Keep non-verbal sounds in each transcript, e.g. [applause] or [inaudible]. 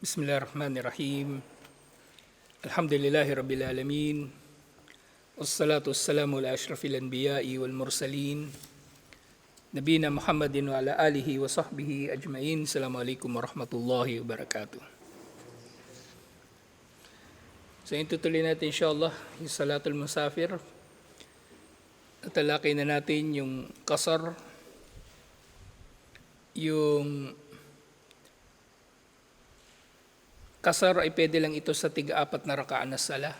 بسم الله الرحمن الرحيم الحمد لله رب العالمين والصلاة والسلام على أشرف الأنبياء والمرسلين نبينا محمد وعلى آله وصحبه أجمعين السلام عليكم ورحمة الله وبركاته So yun tutuloy natin insyaAllah yung Salatul Musafir. Natalakay na natin yung kasar, yung Kasar ay pwede lang ito sa tiga-apat na rakaan na sala.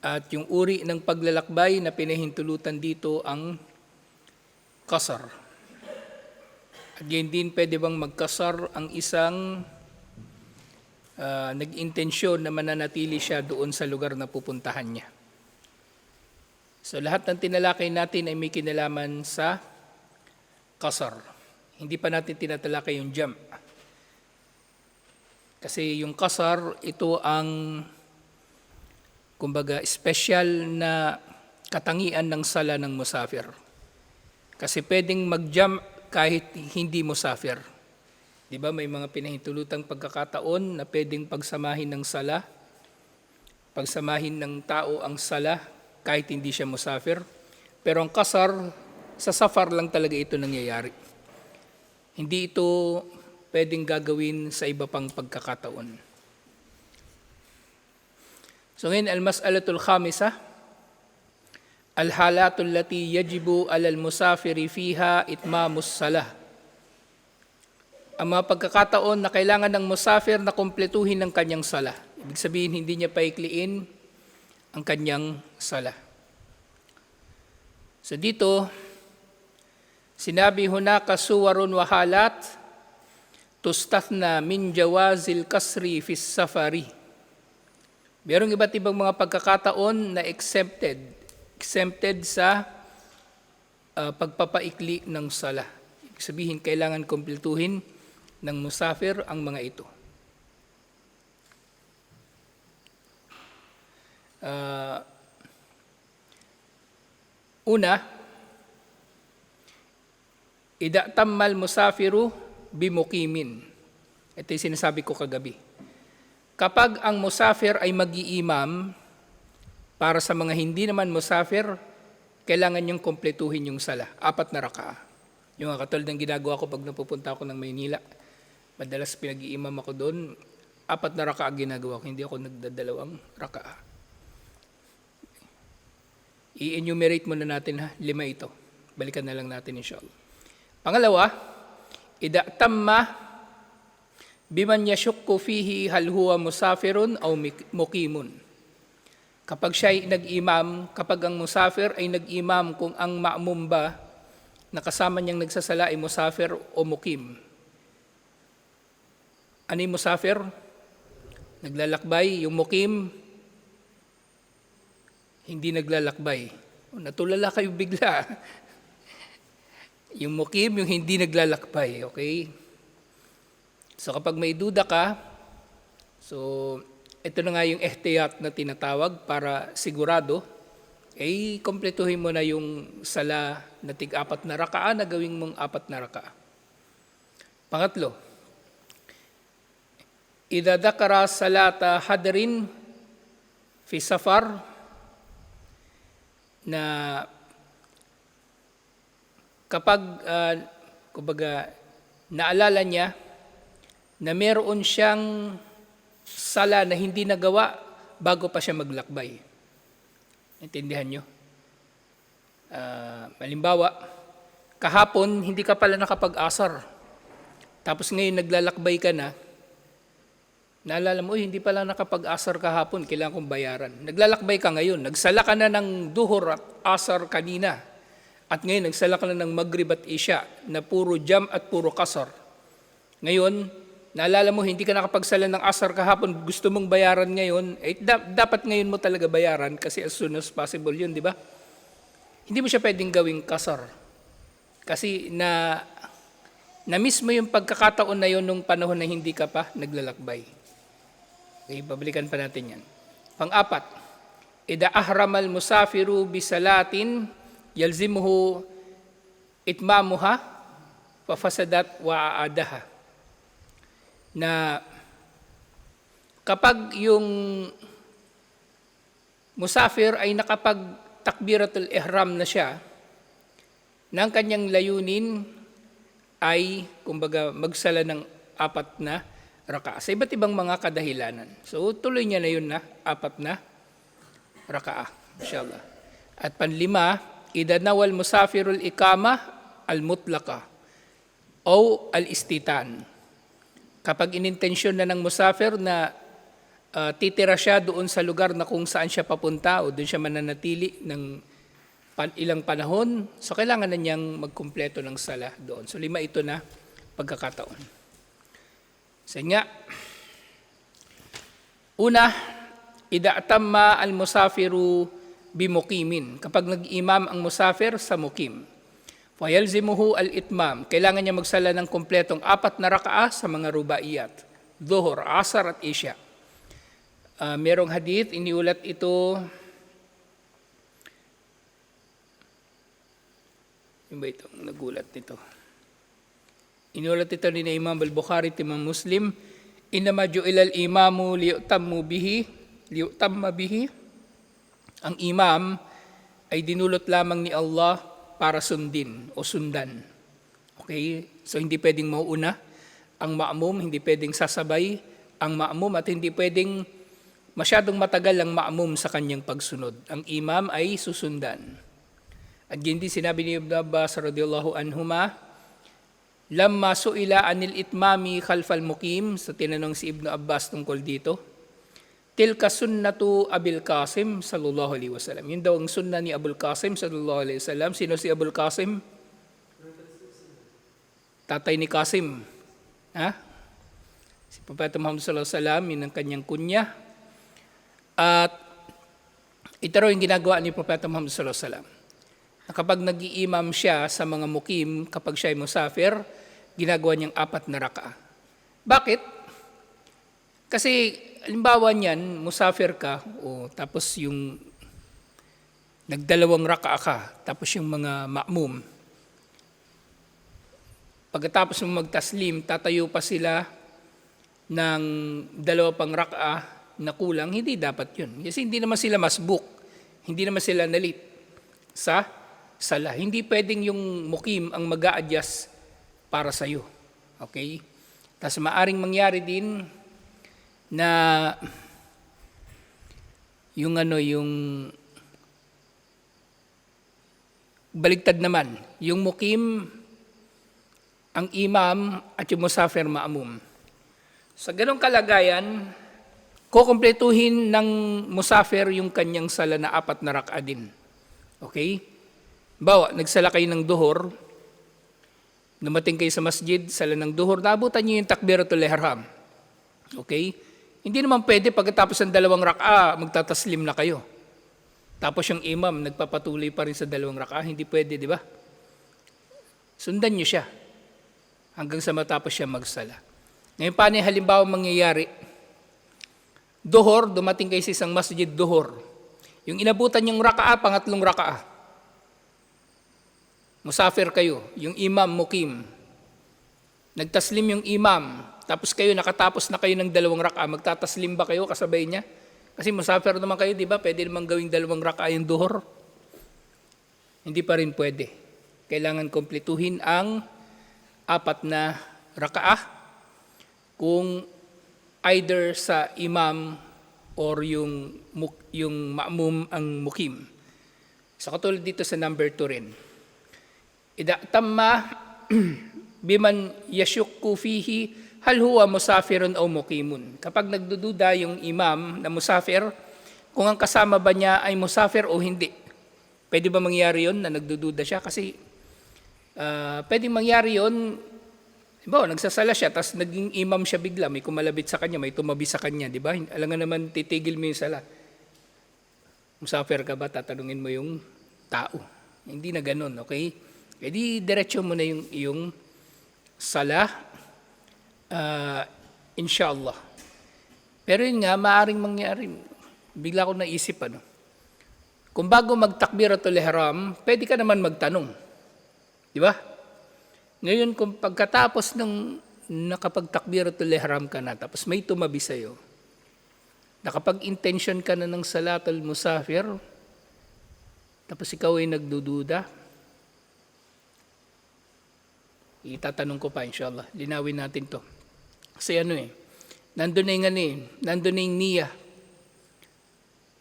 At yung uri ng paglalakbay na pinahintulutan dito ang kasar. At yun din pwede bang magkasar ang isang ah, nag-intensyon na mananatili siya doon sa lugar na pupuntahan niya. So lahat ng tinalakay natin ay may kinalaman sa kasar. Hindi pa natin tinatalakay yung jump. Kasi yung kasar, ito ang kumbaga special na katangian ng sala ng musafir. Kasi pwedeng mag-jump kahit hindi musafir. Di ba may mga pinahintulutang pagkakataon na pwedeng pagsamahin ng sala, pagsamahin ng tao ang sala kahit hindi siya musafir. Pero ang kasar, sa safar lang talaga ito nangyayari. Hindi ito pwedeng gagawin sa iba pang pagkakataon. So ngayon, al-mas'alatul khamisa, al-halatul lati yajibu alal musafiri fiha itmamus salah. Ang mga pagkakataon na kailangan ng musafir na kumpletuhin ng kanyang sala. Ibig sabihin, hindi niya paikliin ang kanyang sala. So dito, sinabi hunaka suwarun wahalat, tustathna min jawazil kasri fis safari. Merong iba't ibang mga pagkakataon na exempted, exempted sa uh, pagpapaikli ng sala. Ibig sabihin, kailangan kumpletuhin ng musafir ang mga ito. Uh, una, ida tammal musafiru bimukimin. Ito yung sinasabi ko kagabi. Kapag ang musafir ay mag-iimam, para sa mga hindi naman musafir, kailangan niyong kompletuhin yung sala. Apat na raka. Yung katulad ng ginagawa ko pag napupunta ako ng Maynila. Madalas pinag-iimam ako doon, apat na raka ginagawa ko. Hindi ako nagdadalawang raka. I-enumerate muna natin ha, lima ito. Balikan na lang natin inshallah. Pangalawa, ida tamma biman yashukku fihi hal huwa musafirun aw muqimun. Kapag siya ay nag-imam, kapag ang musafir ay nag-imam kung ang ma'mum ba na kasama niyang nagsasala ay musafir o mukim. Ano yung musafir? Naglalakbay. Yung mukim, hindi naglalakbay. Natulala kayo bigla. [laughs] yung mukim, yung hindi naglalakbay. Okay? So kapag may duda ka, so ito na nga yung ehtiyat na tinatawag para sigurado, ay kompletuhin mo na yung sala na tig-apat na rakaa na gawing mong apat na rakaa. Pangatlo, idadakara salata hadrin fi safar na kapag uh, kumbaga naalala niya na meron siyang sala na hindi nagawa bago pa siya maglakbay. Intindihan nyo? Uh, malimbawa, kahapon hindi ka pala nakapag-asar. Tapos ngayon naglalakbay ka na, naalala mo, hindi pala nakapag-asar kahapon, kailangan kong bayaran. Naglalakbay ka ngayon, nagsala ka na ng duhur at asar kanina. At ngayon, nagsala ka na ng maghrib at isya na puro jam at puro kasar. Ngayon, naalala mo, hindi ka nakapagsala ng asar kahapon, gusto mong bayaran ngayon, eh, da- dapat ngayon mo talaga bayaran kasi as soon as possible yun, di ba? Hindi mo siya pwedeng gawing kasar. Kasi na, na-miss mo yung pagkakataon na yun nung panahon na hindi ka pa naglalakbay. Okay, babalikan pa natin yan. Pang-apat, ida ahramal musafiru bisalatin itmamuha fafasadat wa aadaha na kapag yung musafir ay nakapag takbiratul ihram na siya, ng kanyang layunin ay, kumbaga, magsala ng apat na raka sa iba't ibang mga kadahilanan. So, tuloy niya na yun na, apat na raka inshallah. At panlima, idanawal musafirul ikama al-mutlaka o al-istitan. Kapag inintensyon na ng musafir na ah, titira siya doon sa lugar na kung saan siya papunta o doon siya mananatili ng pan, ilang panahon, so kailangan na niyang magkumpleto ng sala doon. So lima ito na pagkakataon. Sa nga, una, idaatamma al-musafiru bimukimin. Kapag nag-imam ang musafir sa mukim, fayalzimuhu al-itmam. Kailangan niya magsala ng kompletong apat na rakaa sa mga rubaiyat. Dhuhr, asar at isya. Ah, merong hadith, iniulat ito Yung ba itong nagulat nito? Inulat ito ni Imam al-Bukhari at Imam Muslim, Inama ju'ilal imamu liyutammu bihi, liyutamma bihi. Ang imam ay dinulot lamang ni Allah para sundin o sundan. Okay? So hindi pwedeng mauuna ang ma'mum, hindi pwedeng sasabay ang ma'mum at hindi pwedeng masyadong matagal ang ma'mum sa kanyang pagsunod. Ang imam ay susundan. At hindi sinabi ni Ibn Abbas radiyallahu anhuma, Lamma su'ila anil itmami khalfal mukim, sa tinanong si Ibn Abbas tungkol dito, Tilka sunnatu Abil Qasim sallallahu alaihi wasallam. Yun daw ang sunna ni Abul Qasim sallallahu alaihi wasallam. Sino si Abul Qasim? Tatay ni Qasim. Ha? Si Propeta Muhammad sallallahu alaihi wasallam, yun ang kanyang kunya. At ito raw yung ginagawa ni Propeta Muhammad sallallahu alaihi wasallam kapag nag-iimam siya sa mga mukim, kapag siya ay musafir, ginagawa niyang apat na raka. Bakit? Kasi, halimbawa niyan, musafir ka, o tapos yung nagdalawang raka ka, tapos yung mga ma'mum, pagkatapos mo magtaslim, tatayo pa sila ng dalawa pang raka na kulang, hindi dapat yun. Kasi hindi naman sila masbuk, hindi naman sila nalit sa sala. Hindi pwedeng yung mukim ang mag adjust para sa iyo. Okay? Tapos maaring mangyari din na yung ano, yung baligtad naman, yung mukim, ang imam at yung musafir ma'amum. Sa ganong kalagayan, kukumpletuhin ng musafir yung kanyang sala na apat na rak'a din. Okay? Bawa, nagsala kayo ng duhor, Numating kayo sa masjid, sala ng duhur, naabutan niyo yung takbiratul ihram. Okay? Hindi naman pwede pagkatapos ng dalawang rak'a, magtataslim na kayo. Tapos yung imam, nagpapatuloy pa rin sa dalawang rak'a, hindi pwede, di ba? Sundan niyo siya hanggang sa matapos siya magsala. Ngayon, paano halimbawa mangyayari? Duhor, dumating kayo sa isang masjid, duhor. Yung inabutan yung raka'a, pangatlong raka'a. Musafir kayo, yung imam mukim. Nagtaslim yung imam, tapos kayo nakatapos na kayo ng dalawang raka, magtataslim ba kayo kasabay niya? Kasi musafir naman kayo, di ba? Pwede naman gawing dalawang raka yung duhor. Hindi pa rin pwede. Kailangan kompletuhin ang apat na rakaah kung either sa imam or yung yung ma'mum ang mukim. So katulad dito sa number 2 rin. Ida tamma [clears throat] biman yashukku fihi hal huwa musafirun o mukimun. Kapag nagdududa yung imam na musafir, kung ang kasama ba niya ay musafir o hindi. Pwede ba mangyari yon na nagdududa siya? Kasi uh, pwedeng mangyari yon Diba, nagsasala siya, tapos naging imam siya bigla, may kumalabit sa kanya, may tumabi sa kanya, di ba? Alam nga naman, titigil mo yung sala. Musafir ka ba? Tatanungin mo yung tao. Hindi na ganun, okay? E di diretso mo na yung, yung sala, uh, inshallah. Pero yun nga, maaring mangyari, bigla ko naisip ano, kung bago magtakbiratul ihram, pwede ka naman magtanong. Di ba? Ngayon, kung pagkatapos ng nakapag-takbiratul ihram ka na, tapos may tumabi sa'yo, nakapag-intention ka na ng salatul musafir, tapos ikaw ay nagdududa, itatanong ko pa inshallah. Linawin natin to. Kasi ano eh, nandun na yung ano eh, nandun na yung niya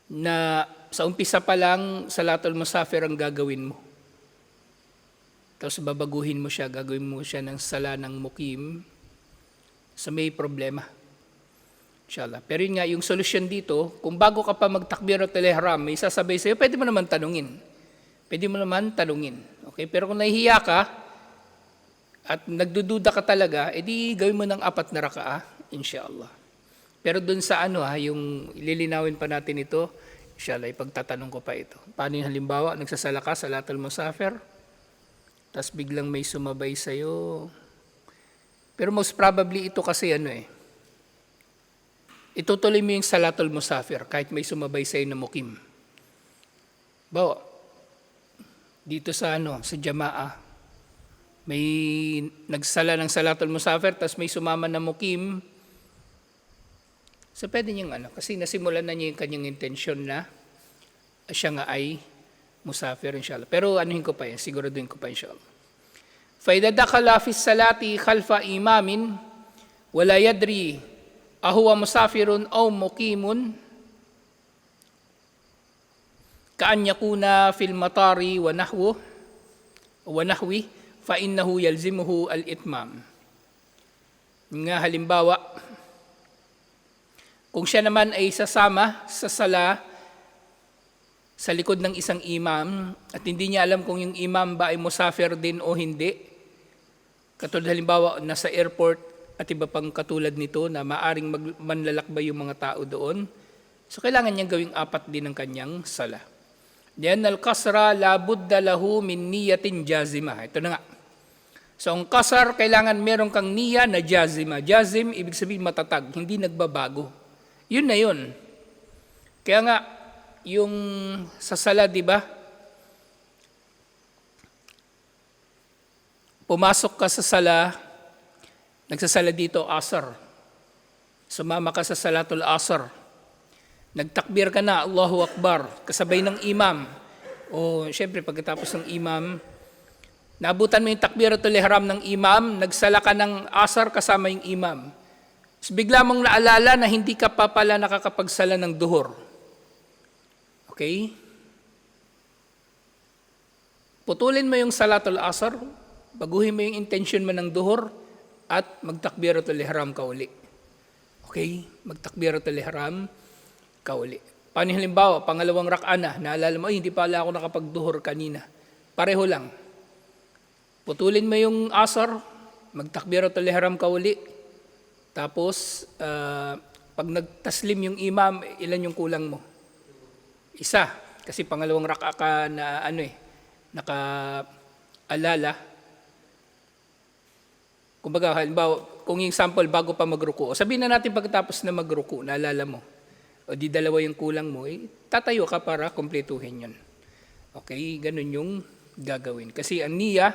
na sa umpisa pa lang salatul musafir ang gagawin mo. Tapos babaguhin mo siya, gagawin mo siya ng sala ng mukim sa may problema. Inshallah. Pero yun nga, yung solusyon dito, kung bago ka pa magtakbir at ihram, may sasabay sa'yo, pwede mo naman tanungin. Pwede mo naman tanungin. Okay? Pero kung nahihiya ka, at nagdududa ka talaga, edi gawin mo ng apat na rakaa, inshallah. Pero dun sa ano ha, yung lilinawin pa natin ito, inshallah, ipagtatanong ko pa ito. Paano yung halimbawa, nagsasala ka sa latal musafir, tapos biglang may sumabay sa'yo. Pero most probably ito kasi ano eh, itutuloy mo yung salatul musafir kahit may sumabay sa'yo na mukim. Bawa, dito sa ano, sa jamaa, may nagsala ng salatul musafir, tapos may sumama na mukim, so pwede niyang ano, kasi nasimulan na niya yung kanyang intensyon na siya nga ay musafir inshallah. Pero anuhin ko pa yan, siguraduhin ko pa inshallah. فإذا دخل في الصلاة خلف إمام ولا يدري أهو مسافر أو مقيم كأن يكون في المطار ونحوه ونحوه فإنه يلزمه الإتمام nga halimbawa kung siya naman ay sasama sa sala sa likod ng isang imam at hindi niya alam kung yung imam ba ay musafir din o hindi katulad halimbawa nasa airport at iba pang katulad nito na maaring mag, manlalakbay yung mga tao doon so kailangan niyang gawing apat din ang kanyang sala Diyan al-kasra la budda lahu min niyatin jazima ito na nga So ang kasar, kailangan meron kang niya na jazima. Jazim, ibig sabihin matatag, hindi nagbabago. Yun na yun. Kaya nga, yung sa sala, di ba? Pumasok ka sa sala, nagsasala dito, asar. Sumama ka sa salatul asar. Nagtakbir ka na, Allahu Akbar, kasabay ng imam. O, syempre, pagkatapos ng imam, Nabutan mo yung takbiratul ihram ng imam, nagsala ka ng asar kasama yung imam. So bigla mong naalala na hindi ka pa pala nakakapagsala ng duhor. Okay? Putulin mo yung salatul asar, baguhin mo yung intention mo ng duhor, at magtakbiratul ihram ka uli. Okay? Magtakbiratul ihram ka uli. Paano halimbawa, pangalawang rak'ana, naalala mo, ay hindi pala ako nakapagduhor kanina. Pareho lang. Putulin mo yung asar, magtakbiratul ihram ka uli. Tapos, uh, pag nagtaslim yung imam, ilan yung kulang mo? Isa. Kasi pangalawang raka ka na ano eh, naka-alala. Kumbaga, halimbawa, kung yung sample bago pa magruko, sabihin na natin pagkatapos na magruko, naalala mo, o di dalawa yung kulang mo, eh, tatayo ka para kompletuhin yun. Okay, ganun yung gagawin. Kasi ang niya,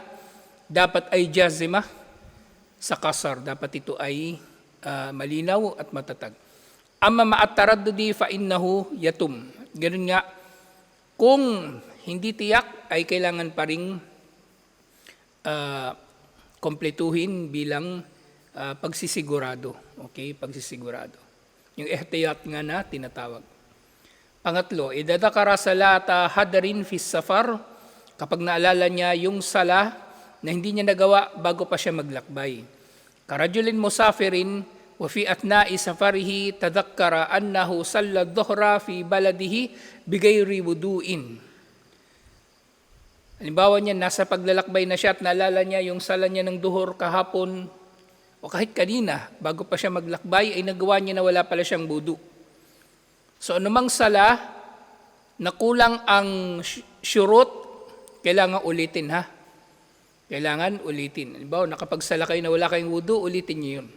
dapat ay jazima sa kasar. Dapat ito ay uh, malinaw at matatag. Amma ma'ataraddudi fa innahu yatum. Ganun nga, kung hindi tiyak ay kailangan pa ring uh, kompletuhin bilang uh, pagsisigurado. Okay, pagsisigurado. Yung ihtiyat nga na tinatawag. Pangatlo, idadakara salata hadarin fi safar kapag naalala niya yung sala na hindi niya nagawa bago pa siya maglakbay. Karajulin musafirin wa fi atna'i safarihi tadhakkara annahu salla dhuhra fi baladihi bigayri wudu'in. Halimbawa niya, nasa paglalakbay na siya at naalala niya yung sala niya ng duhor kahapon o kahit kanina, bago pa siya maglakbay, ay nagawa niya na wala pala siyang budu. So anumang sala na kulang ang syurot, kailangan ulitin ha. Kailangan ulitin. Halimbawa, nakapagsala kayo na wala kayong wudu, ulitin nyo yun.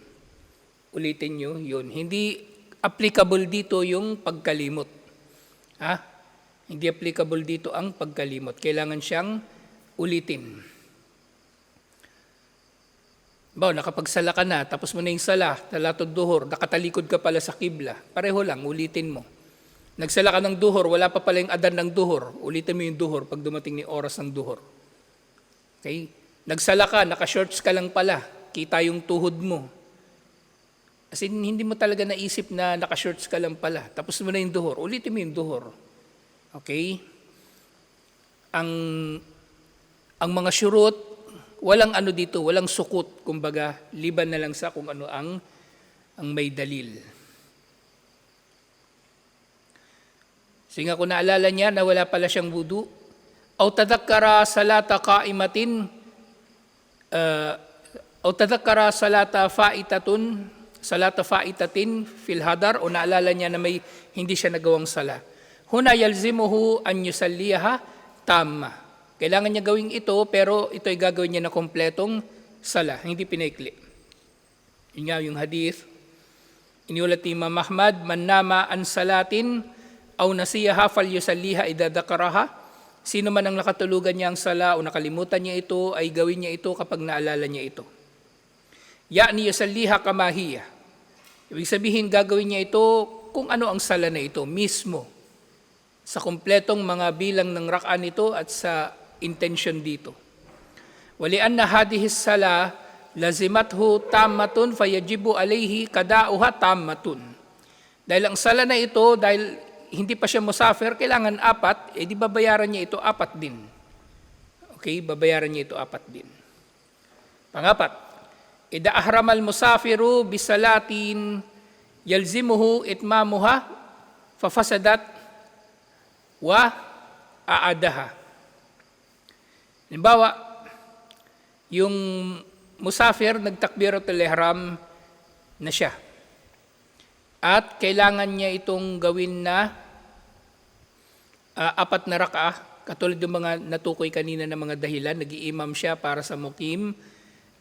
Ulitin nyo yun. Hindi applicable dito yung pagkalimot. Ha? Hindi applicable dito ang pagkalimot. Kailangan siyang ulitin. Ba, nakapagsala ka na, tapos mo na yung sala, talatod duhor, nakatalikod ka pala sa kibla. Pareho lang, ulitin mo. Nagsala ka ng duhor, wala pa pala yung adan ng duhor. Ulitin mo yung duhor pag dumating ni oras ng duhor. Okay? Nagsala ka, naka-shorts ka lang pala. Kita yung tuhod mo. As in, hindi mo talaga naisip na naka-shorts ka lang pala. Tapos mo na yung duhor. Ulitin mo yung duhor. Okay? Ang ang mga syurut, walang ano dito, walang sukot, kumbaga, liban na lang sa kung ano ang ang may dalil. Sige nga kung naalala niya na wala pala siyang wudu, aw tadakkara salata qaimatin uh, aw tadakkara salata faitatun salata faitatin fil hadar o naalala niya na may hindi siya nagawang sala. Huna yalzimuhu an yusalliha tamma. Kailangan niya gawing ito pero ito ay gagawin niya na kompletong sala, hindi pinaikli. Yun nga yung hadith. Iniulat ni Imam Ahmad, man nama an salatin aw nasiyaha fal yusalliha idadakaraha. Sino man ang nakatulugan niya ang sala o nakalimutan niya ito, ay gawin niya ito kapag naalala niya ito. Ya'ni yusalliha kamahiya. Ibig sabihin, gagawin niya ito kung ano ang sala na ito mismo. Sa kumpletong mga bilang ng rak'an nito at sa intention dito. Walian na hadihis sala, lazimathu tammatun fayajibu alayhi kadauha tammatun. Dahil ang sala na ito, dahil hindi pa siya musafir, kailangan apat, eh di babayaran niya ito apat din. Okay, babayaran niya ito apat din. Pangapat, Ida ahramal musafiru bisalatin yalzimuhu itmamuha fafasadat wa aadaha. Halimbawa, yung musafir nagtakbiratul ihram na siya. At kailangan niya itong gawin na ah, apat na rakaah, katulad yung mga natukoy kanina na mga dahilan, nag-iimam siya para sa mukim.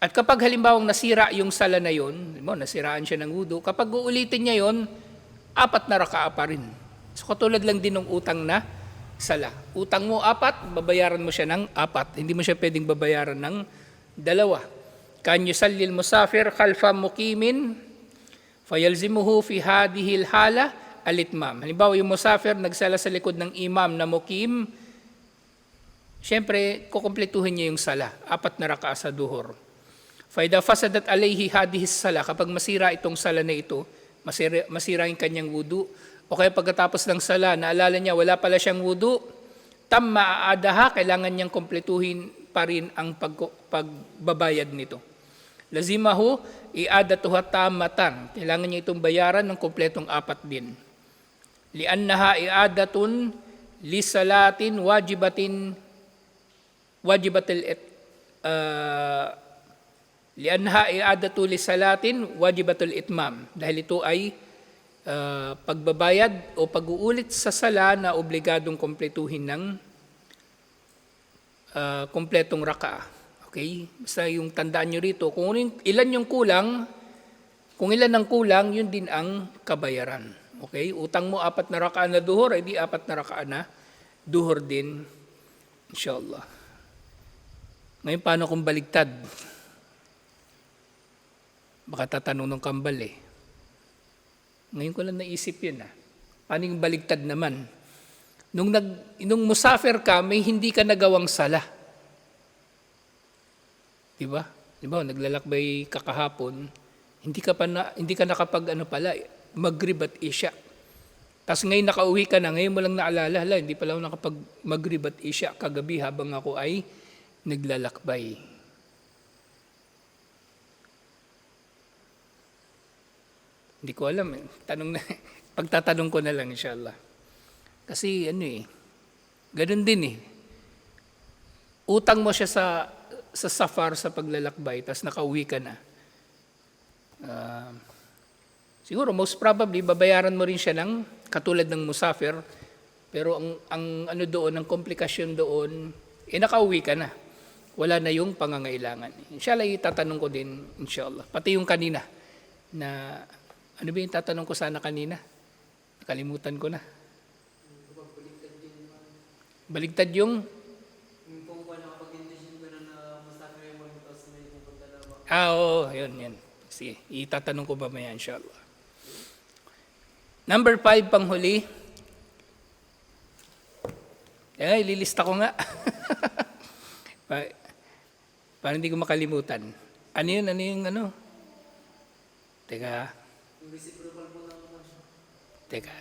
At kapag halimbawang nasira yung sala na yon, mo nasiraan siya ng wudu, kapag uulitin niya yon, apat na rakaa pa rin. So katulad lang din ng utang na sala. Utang mo apat, babayaran mo siya ng apat. Hindi mo siya pwedeng babayaran ng dalawa. Kan yusallil musafir khalfa mukimin fayalzimuhu fi hadihil hala alitmam. Halimbawa yung musafir nagsala sa likod ng imam na mukim, Siyempre, kukumpletuhin niya yung sala. Apat na raka sa duhor. Faida fasadat alayhi hadihis sala. Kapag masira itong sala na ito, masira, masira yung kanyang wudu. O kaya pagkatapos ng sala, naalala niya, wala pala siyang wudu. Tam maaadaha, kailangan niyang kumpletuhin pa rin ang pag, pagbabayad nito. Lazimahu, iadatuha tamatan. Kailangan niya itong bayaran ng kumpletong apat din. Liannaha iadatun lisalatin wajibatin wajibatul it uh, lianha i'adatu li salatin wajibatul itmam dahil ito ay uh, pagbabayad o pag-uulit sa sala na obligadong kompletuhin ng uh, kompletong raka. Okay? Basta yung tandaan nyo rito, kung ilan yung kulang, kung ilan ang kulang, yun din ang kabayaran. Okay? Utang mo apat na rakaan na duhor, ay di apat na rakaan na duhor din. Inshallah. Ngayon, paano kung baligtad? Baka tatanong ng kambal eh. Ngayon ko lang naisip yun ah. Paano yung baligtad naman? Nung, nag, nung musafir ka, may hindi ka nagawang sala. Di ba? Di ba, naglalakbay ka kahapon, hindi ka pa na, hindi ka nakapag ano pala, magrib at isya. Tapos ngayon nakauwi ka na, ngayon mo lang naalala, hala, hindi pala ako nakapag magrib at isya kagabi habang ako ay naglalakbay. Hindi ko alam. eh. Tanong na, [laughs] pagtatanong ko na lang inshallah. Kasi ano eh, ganun din eh. Utang mo siya sa sa safar sa paglalakbay, tapos nakauwi ka na. Ah, siguro most probably babayaran mo rin siya ng katulad ng musafir, pero ang ang ano doon, ang komplikasyon doon, eh nakauwi ka na. Wala na yung pangangailangan. Inshallah, itatanong ko din, inshallah. Pati yung kanina, na, ano ba yung tatanong ko sana kanina? Nakalimutan ko na. Baligtad yung, Ah, oo, yun, yun. Sige, itatanong ko ba maya, inshallah. Number five, panghuli. Eh, ililista ko nga. [laughs] pa, para hindi ko makalimutan. Ano yun, ano yung ano? Teka. Teka.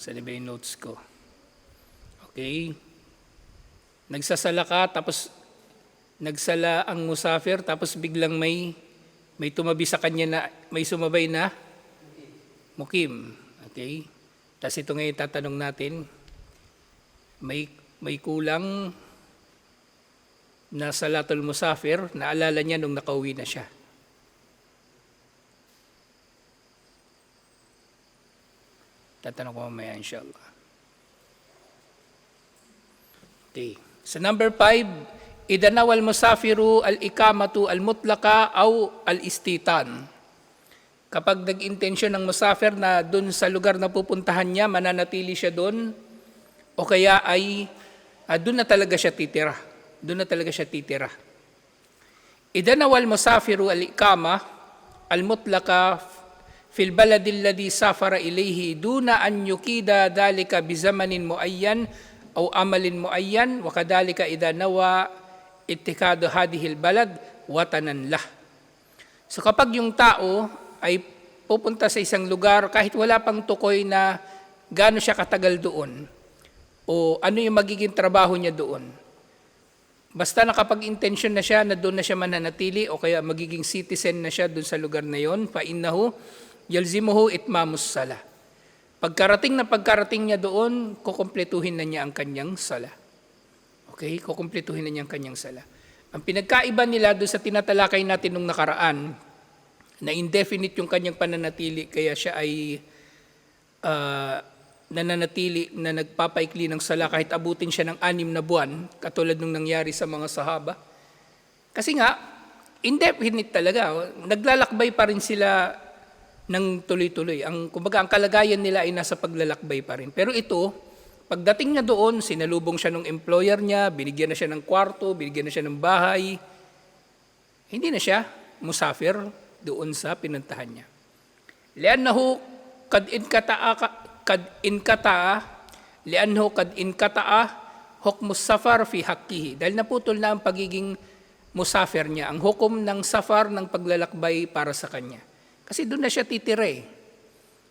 Saan ba yung notes ko? Okay. Nagsasala ka, tapos nagsala ang musafir, tapos biglang may may tumabi sa kanya na may sumabay na mukim. Okay? Tapos ito ngayon tatanong natin, may may kulang na salatul musafir, naalala niya nung nakauwi na siya. Tatanong ko mamaya inshallah. Okay. Sa number five, idanawal musafiru al-ikamatu al-mutlaka au al-istitan. Kapag nag-intensyon ng musafir na doon sa lugar na pupuntahan niya, mananatili siya doon, o kaya ay ah, doon na talaga siya titira. Doon na talaga siya titira. Idanawal musafiru al-ikama al-mutlaka fil baladi alladhi safara ilayhi duna an yukida dhalika bi zamanin muayyan aw amalin muayyan wa kadhalika idha nawa ittikadu hadhihi balad watanan lah. So kapag yung tao ay pupunta sa isang lugar kahit wala pang tukoy na gaano siya katagal doon o ano yung magiging trabaho niya doon. Basta nakapag-intention na siya na doon na siya mananatili o kaya magiging citizen na siya doon sa lugar na yon, fa innahu yalzimuhu itmamus sala. Pagkarating na pagkarating niya doon, kukumpletuhin na niya ang kanyang sala. Okay? Kukumpletuhin na niya ang kanyang sala. Ang pinagkaiba nila doon sa tinatalakay natin nung nakaraan, na indefinite yung kanyang pananatili, kaya siya ay ah, nananatili na nagpapaikli ng sala kahit abutin siya ng anim na buwan, katulad nung nangyari sa mga sahaba. Kasi nga, indefinite talaga. Naglalakbay pa rin sila ng tuloy-tuloy. Ang, kumbaga, ang kalagayan nila ay nasa paglalakbay pa rin. Pero ito, pagdating niya doon, sinalubong siya ng employer niya, binigyan na siya ng kwarto, binigyan na siya ng bahay. Hindi na siya musafir doon sa pinuntahan niya. Liannahu kad inkata'a kad inkata'a liannahu kad inkata'a hukmus safar fi haqqihi. Dahil naputol na ang pagiging musafir niya, ang hukom ng safar ng paglalakbay para sa kanya. Kasi doon na siya titira eh.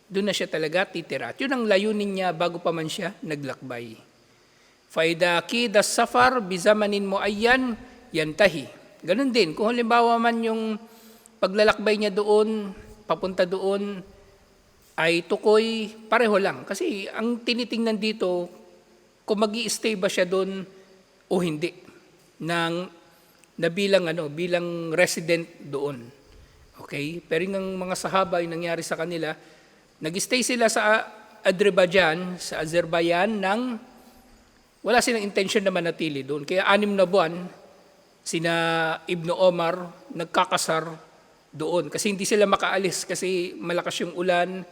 Doon na siya talaga titira. At yun ang layunin niya bago pa man siya naglakbay. Faida kida safar bizamanin mo ayan, yantahi. Ganun din, kung halimbawa man yung paglalakbay niya doon, papunta doon, ay tukoy, pareho lang. Kasi ang tinitingnan dito, kung mag stay ba siya doon o hindi, ng, na bilang, ano, bilang resident doon. Okay? Pero yung mga sahaba, yung nangyari sa kanila, nag-stay sila sa Azerbaijan, sa Azerbaijan, ng wala silang intention na manatili doon. Kaya anim na buwan, sina Ibn Omar nagkakasar doon. Kasi hindi sila makaalis kasi malakas yung ulan,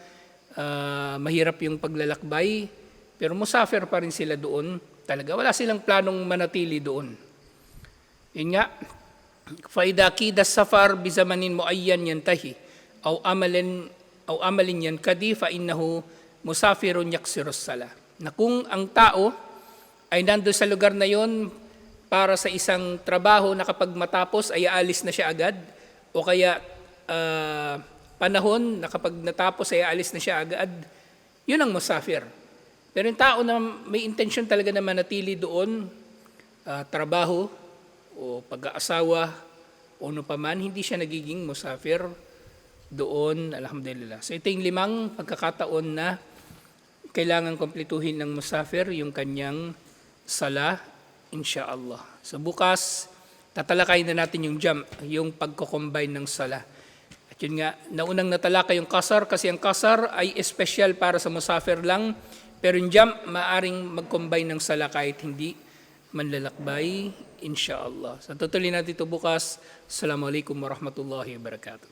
ah, mahirap yung paglalakbay. Pero musafir pa rin sila doon. Talaga, wala silang planong manatili doon. Yun nga, فإذا كيد السفر بزمن معين ينتهي أو أمل أو أمل ينكدي فإنه مسافر يقصر الصلاة. Na kung ang tao ay nando sa lugar na yon para sa isang trabaho na kapag matapos ay aalis na siya agad o kaya ah, panahon na kapag natapos ay aalis na siya agad, yun ang musafir. Pero yung tao na may intention talaga na manatili doon, ah, trabaho, o pag-aasawa o ano pa man, hindi siya nagiging musafir doon, alhamdulillah. So ito yung limang pagkakataon na kailangan kompletuhin ng musafir yung kanyang sala, inshaallah. So bukas, tatalakay na natin yung jam, yung pagko-combine ng sala. At yun nga, naunang natalakay yung kasar kasi ang kasar ay espesyal para sa musafir lang, pero yung jam, maaring mag-combine ng sala kahit hindi manlalakbay, inshaallah. So tutuloy natin ito bukas. Assalamualaikum warahmatullahi wabarakatuh.